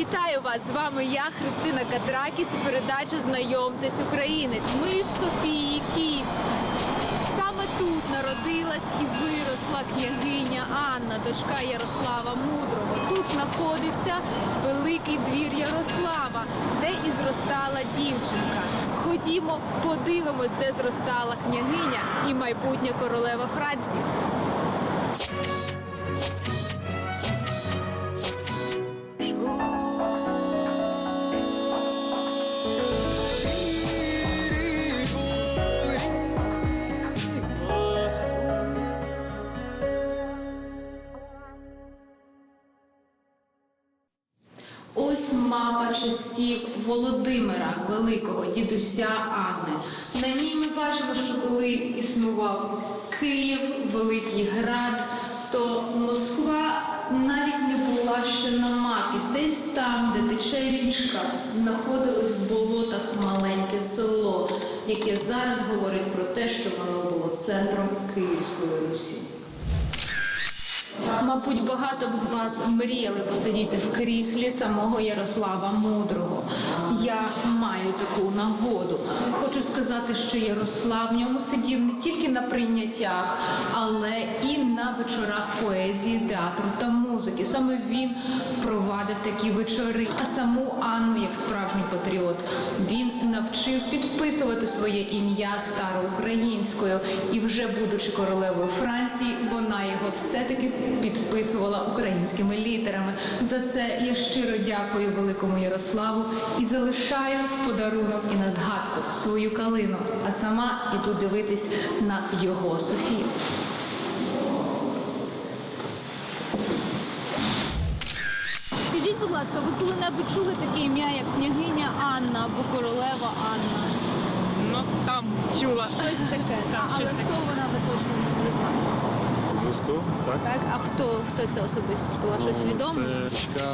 Вітаю вас! З вами я, Христина Катракіс, і передача Знайомтесь Українець. Ми в Софії Київській. Саме тут народилась і виросла княгиня Анна, дочка Ярослава Мудрого. Тут знаходився великий двір Ярослава, де і зростала дівчинка. Ходімо, подивимось, де зростала княгиня і майбутня королева Франції. Володимира Великого, дідуся Анни. На ній ми бачимо, що коли існував Київ, Великий Град, то Москва навіть не була ще на мапі. Десь там, де тече річка, знаходилось в болотах маленьке село, яке зараз говорить про те, що воно було центром Київської Русі. Мабуть, багато б з вас мріяли посидіти в кріслі самого Ярослава Мудрого. Я маю таку нагоду. Хочу сказати, що Ярослав в ньому сидів не тільки на прийняттях, але і на вечорах поезії, театру та музики. Саме він впровадив такі вечори. А саму Анну, як справжній патріот, він навчив підписувати своє ім'я староукраїнською. І вже будучи королевою Франції, вона його все-таки підписувала українськими літерами. За це я щиро дякую великому Ярославу і залишаю в подарунок і на згадку свою калину, а сама іду дивитись на його Софію. Ласка, ви коли-небудь чули таке ім'я, як княгиня Анна або королева Анна? Ну там чула. Щось таке. Так, Але щось хто вона ви точно не знаю. Обов'язково, так. Так, а хто хто це особистість була? Щось Ну, відоме? Це дочка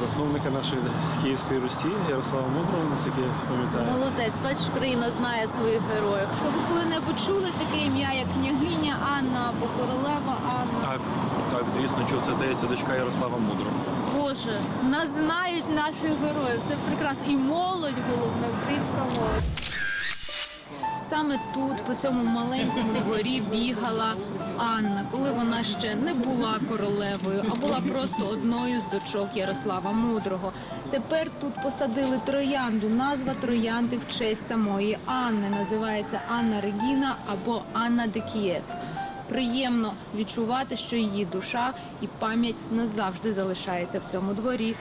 засновника нашої Київської Русі Ярослава Мудрого, наскільки я пам'ятаю. Молодець, бачиш, Україна знає своїх героїв. Що ви коли-небудь чули таке ім'я, як княгиня Анна або королева Анна? Так, так, звісно, чув, це здається дочка Ярослава Мудрого. Боже, нас знають наших героїв. Це прекрасно. І молодь головне, українська молодь. Саме тут, по цьому маленькому дворі, бігала Анна, коли вона ще не була королевою, а була просто одною з дочок Ярослава Мудрого. Тепер тут посадили троянду. Назва троянди в честь самої Анни називається Анна Регіна або Анна де Кієв. Приємно відчувати, що її душа і пам'ять назавжди залишається в цьому дворі.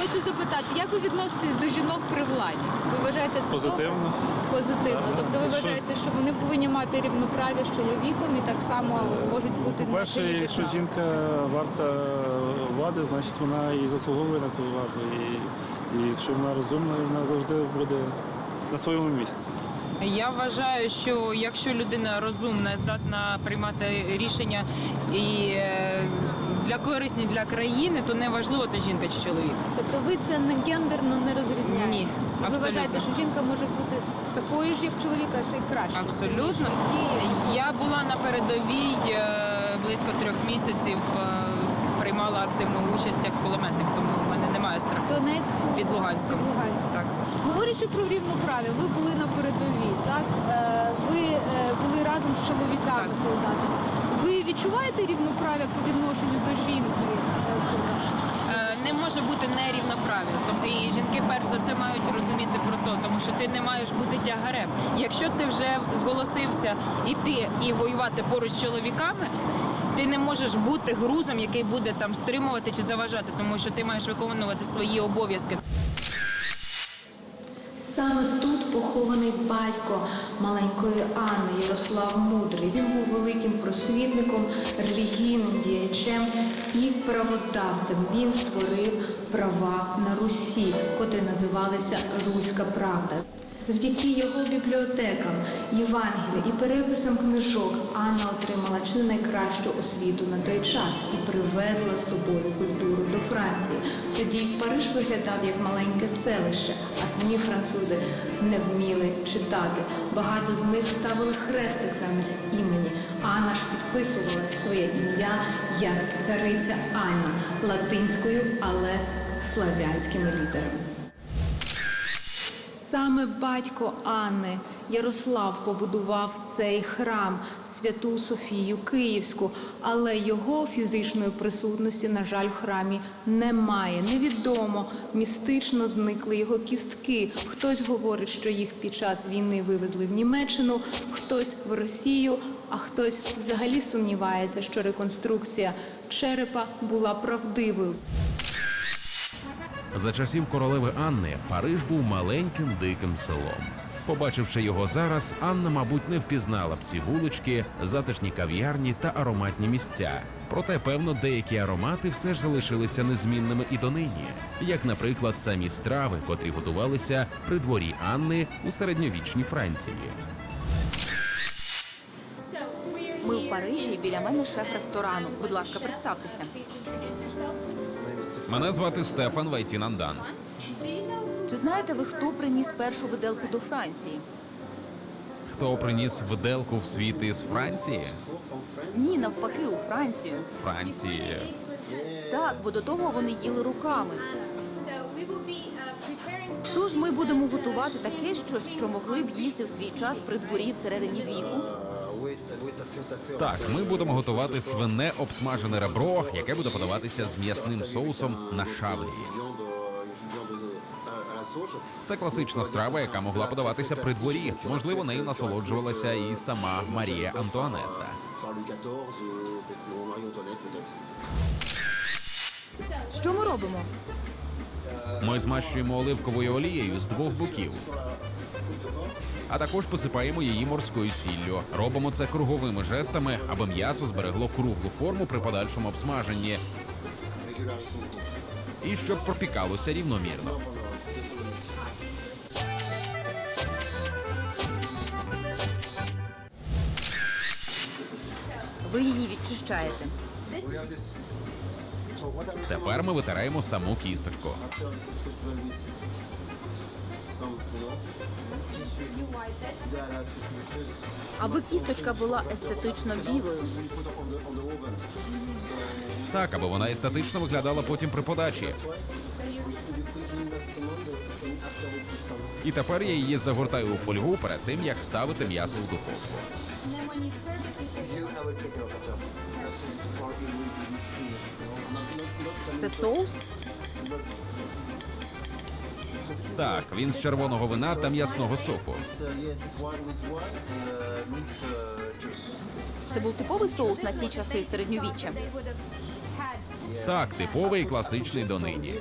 Хочу запитати, як ви відноситесь до жінок при владі? Ви вважаєте це? Позитивно. Позитивно. Так, Тобто ви вважаєте, що вони повинні мати рівноправ'я з чоловіком і так само можуть бути на чолі якщо держави? жінка варта влади, значить вона і заслуговує на ту владу. І, і якщо вона розумна, вона завжди буде на своєму місці. Я вважаю, що якщо людина розумна, здатна приймати рішення і е, для корисні для країни, то не важливо, то жінка чи чоловік. Тобто ви це не гендерно не розрізняєте? Ні, Ви абсолютно. вважаєте, що жінка може бути такою ж, як чоловік, а ще й краще? Абсолютно. Я була на передовій е, близько трьох місяців, е, приймала активну участь як кулеметник, тому в мене немає страху. Донецьку. Під Луганськом. Під Луганськом. Так. Говорячи про рівноправ'я, ви були на передовій, так? Е, Ви е, були разом з чоловіками Так. солдатами. Ви відчуваєте рівноправ'я по відношенню до жінки е, солдата? Не може бути нерівноправ'я. Тобто і жінки перш за все мають розуміти про то, тому що ти не маєш бути тягарем. Якщо ти вже зголосився іти і воювати поруч з чоловіками, ти не можеш бути грузом, який буде там стримувати чи заважати, тому що ти маєш виконувати свої обов'язки. Саме тут похований батько маленької Анни Ярослав Мудрий. Він був великим просвітником, релігійним діячем і праводавцем. Він створив права на Русі, котрі називалися Руська Правда. Завдяки його бібліотекам, Євангелія і переписам книжок Анна отримала чи не найкращу освіту на той час і привезла з собою культуру до Франції. Тоді Париж виглядав як маленьке селище, а самі французи не вміли читати. Багато з них ставили хрестик замість імені. Анна ж підписувала своє ім'я як цариця Анна латинською, але славянськими літерами. Саме батько Анни Ярослав побудував цей храм Святу Софію Київську, але його фізичної присутності, на жаль, в храмі немає. Невідомо містично зникли його кістки. Хтось говорить, що їх під час війни вивезли в Німеччину, хтось в Росію, а хтось взагалі сумнівається, що реконструкція черепа була правдивою. За часів королеви Анни Париж був маленьким диким селом. Побачивши його зараз, Анна, мабуть, не впізнала б ці вулички, затишні кав'ярні та ароматні місця. Проте, певно, деякі аромати все ж залишилися незмінними і донині, як, наприклад, самі страви, котрі готувалися при дворі Анни у середньовічній Франції. Ми в Парижі. Біля мене шеф ресторану. Будь ласка, представтеся. Мене звати Стефан Вайтінандан. Чи знаєте ви, хто приніс першу виделку до Франції? Хто приніс виделку в світ із Франції? Ні, навпаки, у Францію. Франції. Так, бо до того вони їли руками. Тож ми будемо готувати таке щось, що могли б їсти в свій час при дворі всередині віку. Так, ми будемо готувати свине обсмажене ребро, яке буде подаватися з м'ясним соусом на шавлі. Це класична страва, яка могла подаватися при дворі. Можливо, нею насолоджувалася і сама Марія Антуанетта. Що ми робимо? Ми змащуємо оливковою олією з двох боків. А також посипаємо її морською сіллю. Робимо це круговими жестами, аби м'ясо зберегло круглу форму при подальшому обсмаженні. І щоб пропікалося рівномірно. Ви її відчищаєте. Тепер ми витираємо саму кісточку. Аби кісточка була естетично білою. Так, аби вона естетично виглядала потім при подачі. І тепер я її загортаю у фольгу перед тим, як ставити м'ясо у духовку. Це соус? Так, він з червоного вина та м'ясного соку. Це був типовий соус на ті часи середньовіччя. Так, типовий і класичний донині.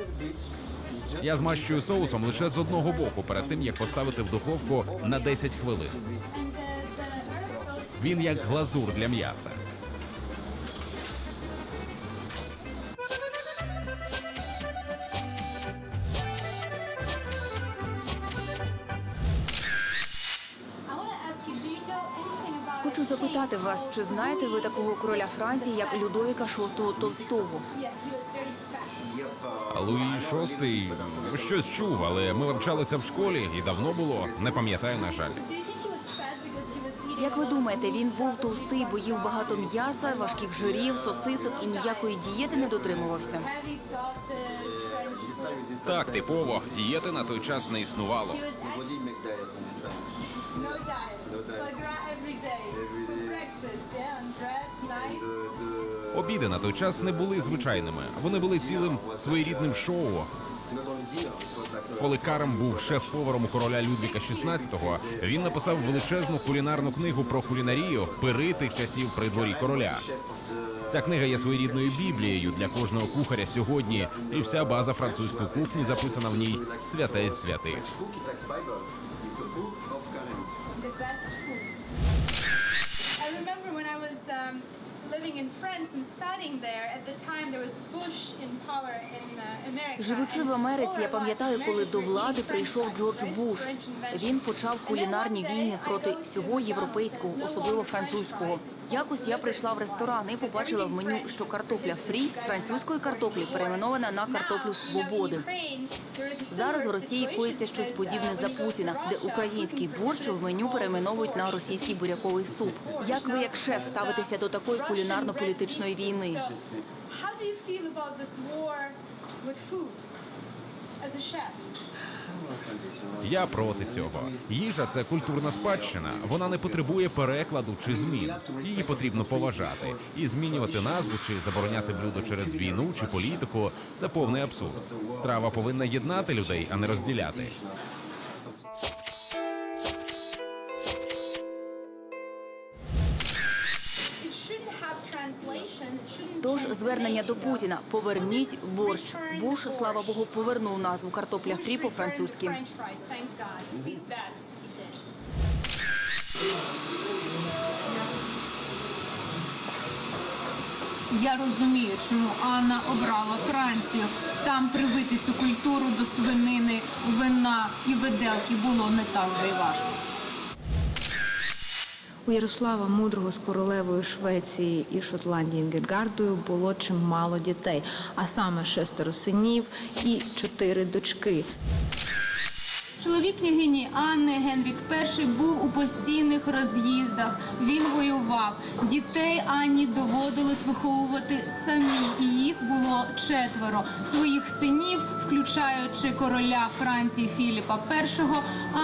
Я змащую соусом лише з одного боку, перед тим як поставити в духовку на 10 хвилин. Він як глазур для м'яса. Запитати вас, чи знаєте ви такого короля Франції, як Людовіка VI Товстого? Луї шостий щось чув, але ми вивчалися в школі і давно було. Не пам'ятаю, на жаль. Як ви думаєте, він був товстий, бо їв багато м'яса, важких жирів, сосисок і ніякої дієти не дотримувався? Так, типово, дієти на той час не існувало. Обіди на той час не були звичайними. Вони були цілим своєрідним шоу. Коли Карам був шеф-поваром у короля Людвіка XVI, він написав величезну кулінарну книгу про кулінарію пири тих часів при дворі короля. Ця книга є своєрідною біблією для кожного кухаря сьогодні, і вся база французької кухні записана в ній святе з святих. The best food. I remember living in France and studying there, at the time there was Bush in power in uh, America. Живучи в Америці, я пам'ятаю, коли до влади прийшов Джордж Буш. Він почав кулінарні війни проти всього європейського, особливо французького. Якось я прийшла в ресторан і побачила в меню, що картопля фрі з французької картоплі перейменована на картоплю свободи. Зараз в Росії коїться щось подібне за Путіна, де український борщ в меню перейменовують на російський буряковий суп. Як ви, як шеф, ставитеся до такої кулінарно-політичної війни? Я проти цього. Їжа це культурна спадщина. Вона не потребує перекладу чи змін. Її потрібно поважати і змінювати назву чи забороняти блюдо через війну чи політику. Це повний абсурд. Страва повинна єднати людей, а не розділяти. Тож звернення до Путіна поверніть борщ. Буш, слава Богу, повернув назву картопля фрі. He did. Я розумію, чому Анна обрала Францію. Там привити цю культуру до свинини, вина і виделки було не так вже й важко. У Ярослава Мудрого з королевою Швеції і Шотландії Інгергардою було чимало дітей, а саме шестеро синів і чотири дочки. Чоловік княгині Анни Генрік І був у постійних роз'їздах. Він воював. Дітей Анні доводилось виховувати самі, і їх було четверо. Своїх синів, включаючи короля Франції Філіпа І,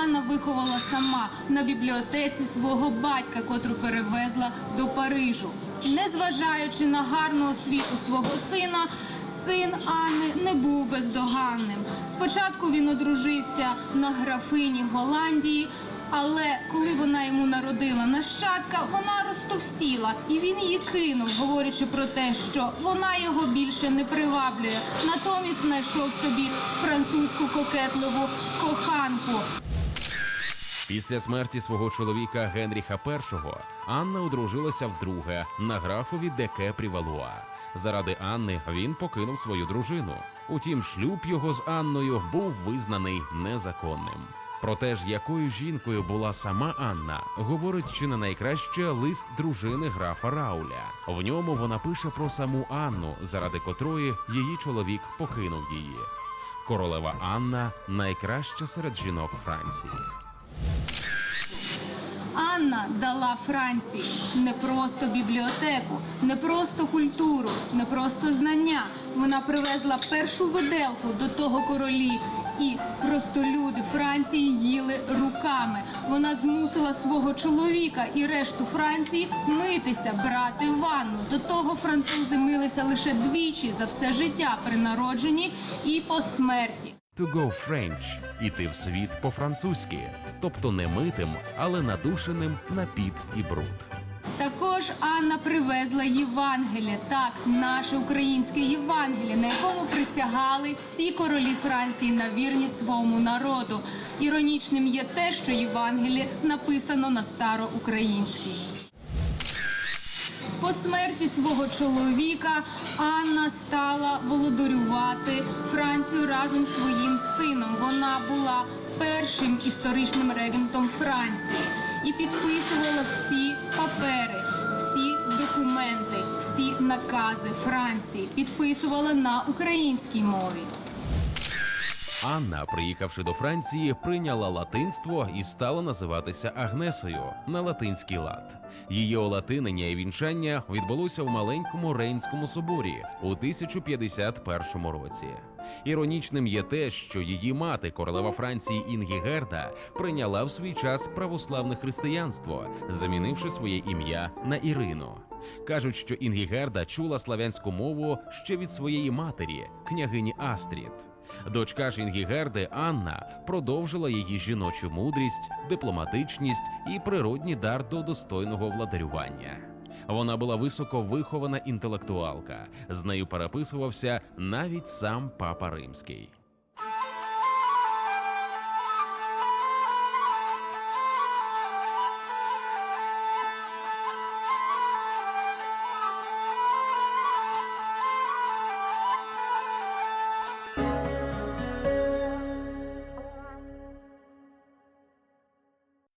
Анна виховала сама на бібліотеці свого батька, котру перевезла до Парижу. Незважаючи на гарну освіту свого сина, син Анни не був бездоганним. Спочатку він одружився на графині Голландії, але коли вона йому народила нащадка, вона розтовстіла, і він її кинув, говорячи про те, що вона його більше не приваблює. Натомість знайшов собі французьку кокетливу коханку. Після смерті свого чоловіка Генріха І Анна одружилася вдруге на графові Деке Прівалуа. Заради Анни він покинув свою дружину. Утім, шлюб його з Анною був визнаний незаконним. Про те ж, якою жінкою була сама Анна, говорить чи не найкраще лист дружини графа Рауля. В ньому вона пише про саму Анну, заради котрої її чоловік покинув її. Королева Анна найкраща серед жінок Франції. Анна дала Франції не просто бібліотеку, не просто культуру, не просто знання. Вона привезла першу виделку до того королі, і просто люди Франції їли руками. Вона змусила свого чоловіка і решту Франції митися, брати ванну. До того французи милися лише двічі за все життя при народженні і по смерті. To go French – іти в світ по-французьки, тобто не митим, але надушеним на піт і бруд. Також Анна привезла Євангеліє, так, наше українське Євангеліє, на якому присягали всі королі Франції на вірність своєму народу. Іронічним є те, що Євангеліє написано на староукраїнській. По смерті свого чоловіка Анна стала володарювати Францію разом з своїм сином. Вона була першим історичним регентом Франції і підписувала всі папери, всі документи, всі накази Франції. Підписувала на українській мові. Анна, приїхавши до Франції, прийняла латинство і стала називатися Агнесою на латинський лад. Її олатинення і вінчання відбулося в маленькому Рейнському соборі у 1051 році. Іронічним є те, що її мати, королева Франції Інгігерда, прийняла в свій час православне християнство, замінивши своє ім'я на Ірину. Кажуть, що Інгігерда чула славянську мову ще від своєї матері, княгині Астрід. Дочка ж Інгігерди Анна продовжила її жіночу мудрість, дипломатичність і природній дар до достойного владарювання. Вона була високо вихована інтелектуалка. З нею переписувався навіть сам папа римський.